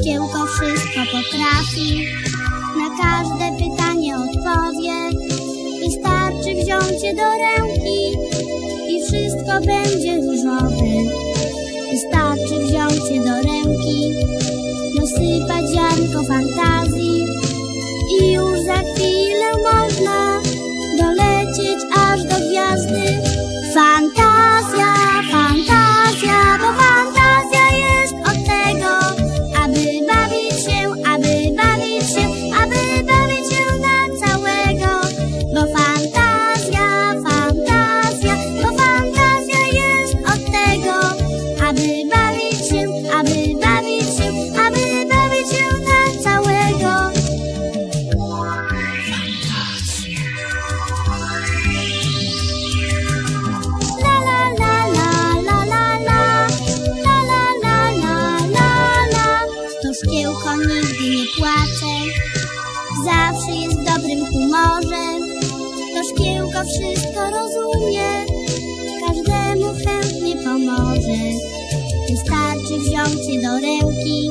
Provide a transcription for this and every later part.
szkiełko wszystko potrafi, na każde pytanie odpowie. Wystarczy wziąć je do ręki i wszystko będzie różowe. Wystarczy wziąć je do ręki, dosypać ziarnko fantazji w dobrym humorze To szkiełko wszystko rozumie. Każdemu chętnie pomoże. Wystarczy wziąć je do ręki.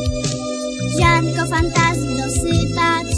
Ziarnko fantazji dosypać